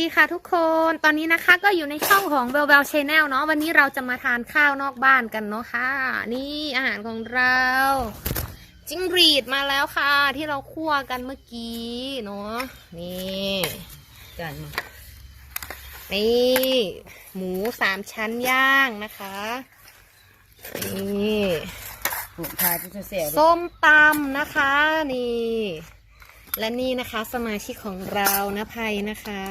ดีค่ะทุกคน ตอนนี้นะคะก็อยู่ในช่องของ w e l l w e l l Channel เนาะวันนี้เราจะมาทานข้าวนอกบ้านกันเนาะค่ะ นี่อาหารของเรา จิ้งหรีดมาแล้วค่ะ ที่เราคั่วกันเมื่อกี้เนาะนี่จานมานี่หมูสามชั้นย่างนะคะนี่ผูกทายจะเสียส้มตำนะคะนี่ และนี่นะคะสมาชิกของเรานะภัยนะคะ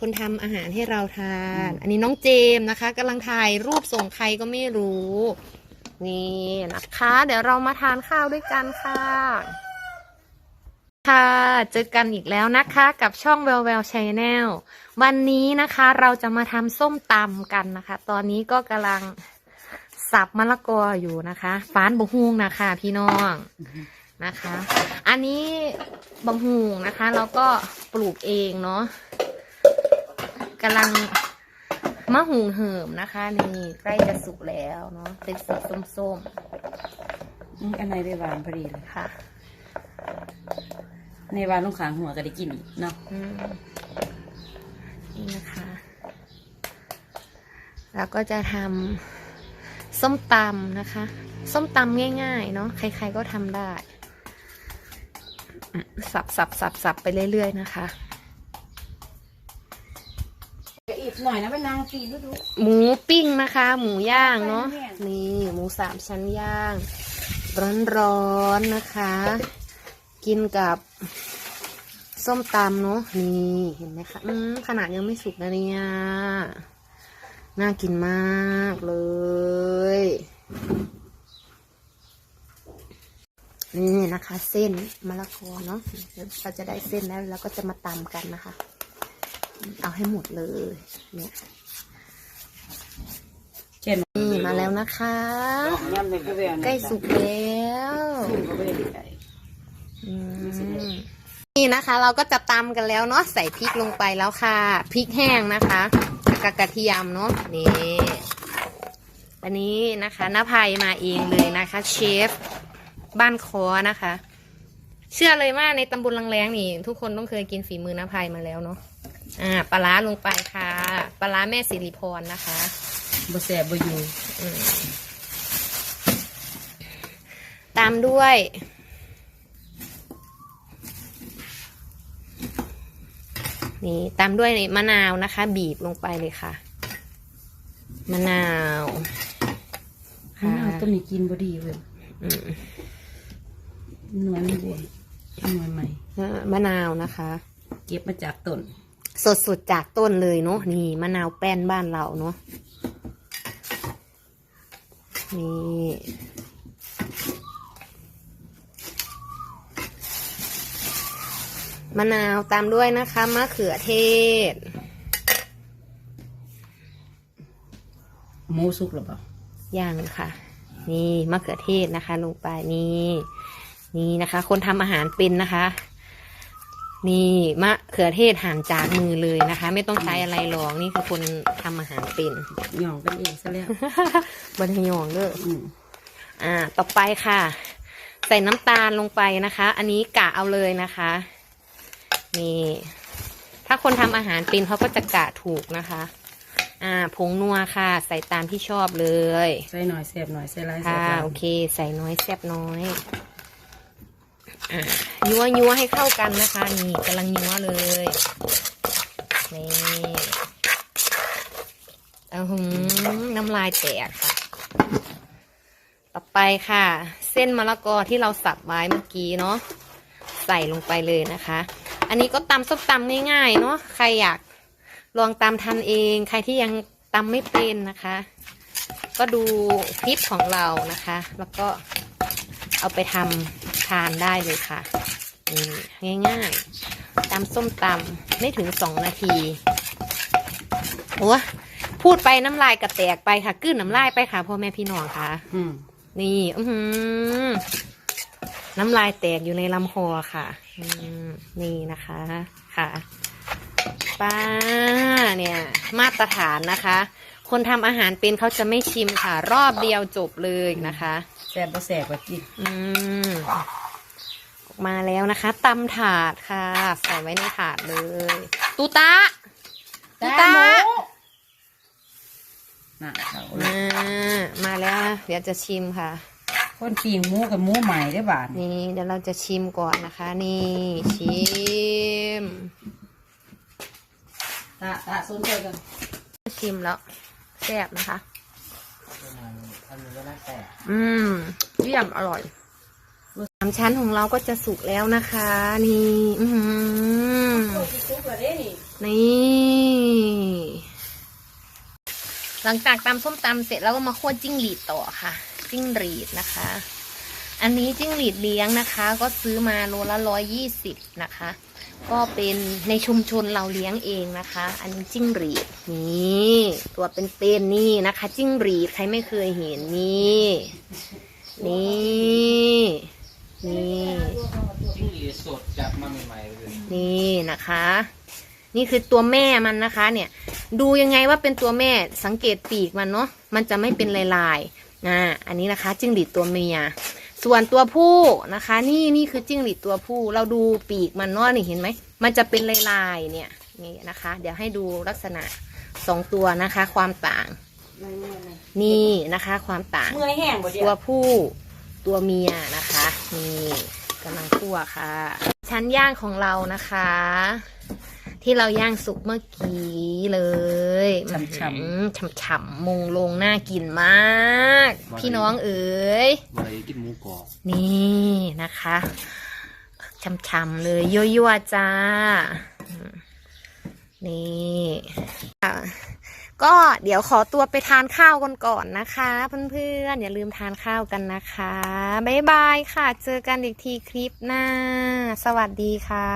คนทำอาหารให้เราทาน อันนี้น้องเจมส์นะคะกำลังถ่ายรูปส่งใครก็ไม่รู้ นี่นะคะ เดี๋ยวเรามาทานข้าวด้วยกันค่ะ ค่ะ เจอกันอีกแล้วนะคะ กับช่อง w e l l w e l l Channel วันนี้นะคะเราจะมาทำส้มตำกันนะคะ ตอนนี้ก็กำลังสับมะละกออยู่นะคะฟานบะฮุงนะคะ พี่น้องนะคะ อันนี้บะฮุงนะคะ เราก็ปลูกเองเนาะ กำลังมะหุงเหิมนะคะ นี่ใกล้จะสุกแล้วเนาะเป็นสีส้มอันไหนได้หวานพอดีเลยๆค่ะในหวานลูกขางหัวก็ได้กินอีกเนาะอืมนี่นะคะ แล้วก็จะทำส้มตำนะคะ ส้มตำง่าย ๆ เนาะใคร ๆก็ทำได้อืมสับสับสับสับไปเรื่อย ๆ นะคะ อีก หน่อยนะเป็นนางฟีดูดูหมูปิ้งนะคะ หมูย่างเนาะไปแม่นี่หมูสามชั้นย่าง ร้อนๆนะคะ กินกับส้มตำเนาะนี่เห็นไหมคะอืมขนาดยังไม่สุกนะเนี่ยน่ากินมากเลย นี่นะคะ เส้นมะละกอเนาะเดี๋ยวเราจะได้เส้นแล้วเราก็จะมาตำกันนะคะ เอาให้หมดเลย เนี่ยเช่นนี่มาแล้วนะคะนั่นเลยก็เวียนใกล้สุกแล้วก็เวียนไก่อืมนี่นะคะ เราก็จะตำกันแล้วเนาะใส่พริกลงไปแล้วค่ะพริกแห้งนะคะกับกระเทียมเนาะนี่อันนี้นะคะน้าภัยมาเองเลยนะคะ เชฟ บ้านคอนะคะ เชื่อเลยว่าในตำบลลังแรงนี่ ทุกคนต้องเคยกินฝีมือน้าภัยมาแล้วเนาะ อ่าปลาร้าลงไปค่ะ ปลาร้าแม่สิริพรนะคะบ่แสบบ่อยู่ตามด้วย นี่ตามด้วยมะนาวนะคะ บีบลงไปเลยค่ะ มะนาวมะนาวต้นนี้กินบ่ดีเลยอืมหน่วยมันบวมหน่วยใหม่มะนาวนะคะ เก็บมาจากต้น สดๆจากต้นเลยเนาะนี่มะนาวแป้นบ้านเราเนาะนี่มะนาวตามด้วยนะคะมะเขือเทศ หมูสุกหรือเปล่าย่างค่ะ นี่มะเขือเทศนะคะ ลงไปนี่ นี่นะคะ คนทำอาหารเป็นนะคะ นี่มะเขือเทศหั่นจากมือเลยนะคะ ไม่ต้องใช้อะไรหรอกนี่คือคนทำอาหารเป็นหย่องกันเองซะแล้วบันทยองเด้ออืมอ่า ต่อไปค่ะ ใส่น้ำตาลลงไปนะคะ อันนี้กะเอาเลยนะคะ นี่ ถ้าคนทำอาหารเป็นเขาก็จะกะถูกนะคะ อ่า ผงนัวค่ะ ใส่ตามที่ชอบเลย ใส่หน่อยแสบหน่อยใส่หลายแสบค่ะหลายโอเค ใส่น้อยแซ่บน้อยอ่า ยัวยัวให้เข้ากันนะคะ นี่กำลังยัวเลยนี่อือหือน้ำลายแตกค่ะ ต่อไปค่ะ เส้นมะละกอที่เราสับไว้เมื่อกี้เนาะใส่ลงไปเลยนะคะ อันนี้ก็ตำส้มตำง่ายๆเนาะใครอยากลองตำทันเอง ใครที่ยังตำไม่เป็นนะคะ ก็ดูคลิปของเรานะคะ แล้วก็เอาไปทำ ทานได้เลยค่ะนี่ง่ายๆตำส้มตำไม่ถึงสองนาทีโอ้พูดไปน้ำลายกระแตกไปค่ะกลืนน้ำลายไปค่ะพ่อแม่พี่น้องค่ะอืมนี่อือหือน้ำลายแตกอยู่ในลำคอค่ะอืมนี่นะคะค่ะป้าเนี่ยมาตรฐานนะคะ คนทำอาหารเป็นเขาจะไม่ชิมค่ะ รอบเดียวจบเลยนะคะแสบบ่แสบบ่กินอืมออก มาแล้วนะคะตำถาดค่ะ ใส่ไว้ในถาดเลย ตูตาพี่ตาตาหมูน่ะเขาอ่ามาแล้วนะเดี๋ยวจะชิมค่ะ คนปีงหมูกับหมูใหม่ได้อบาทนี่เดี๋ยวเราจะชิมก่อนนะคะ นี่ ชิมตาตาสนใจกันชิมแล้วแซ่บนะคะอันนี้ก็น่าแตกอืมเยี่ยมอร่อย สามชั้นของเราก็จะสุกแล้วนะคะ นี่ อืนี่ หลังจากตำส้มตำเสร็จแล้วก็มาคั่วจิ้งหรีดต่อค่ะ จิ้งหรีดนะคะ อันนี้จิ้งหรีดเลี้ยงนะคะ ก็ซื้อมาโลละร้อยยี่สิบนะคะ ก็เป็นในชุมชนเราเลี้ยงเองนะคะ อันนี้จิ้งหรีดนี่ตัวเป็นๆนี่นะคะ จิ้งหรีดใครไม่เคยเห็นนี่ นี่ นี่จิ้งหรีดสดจับมาใหม่ๆเลยนี่นะคะ นี่คือตัวแม่มันนะคะ เนี่ย ดูยังไงว่าเป็นตัวแม่สังเกตปีกมันเนาะมันจะไม่เป็นลายๆอ่าอันนี้นะคะ จิ้งหรีดตัวเมียส่วนตัวผู้นะคะ นี่นี่คือจิ้งหรีดตัวผู้ เราดูปีกมันเนาะนี่เห็นไหมมันจะเป็นลายๆเนี่ยนี่นะคะ เดี๋ยวให้ดูลักษณะสองตัวนะคะ ความต่าง นี่นะคะ ความต่างเมื่อยแห้งบ่เดียตัววผู้ ตัวเมียนะคะนี่กำลังคั่วค่ะ ชั้นย่างของเรานะคะ ที่เราย่างสุกเมื่อกี้เลยฉ่ำๆอืมฉ่ำๆมุงลงน่ากินมาก พี่น้องเอ๋ยบริกินหมูกรอบนี่นะคะช่ำๆเลยยั่วๆจ้าอืมนี่อะ ก็เดี๋ยวขอตัวไปทานข้าวกันก่อนนะคะ เพื่อนๆอย่าลืมทานข้าวกันนะคะบ๊ายบายค่ะ เจอกันอีกทีคลิปหน้า สวัสดีค่ะ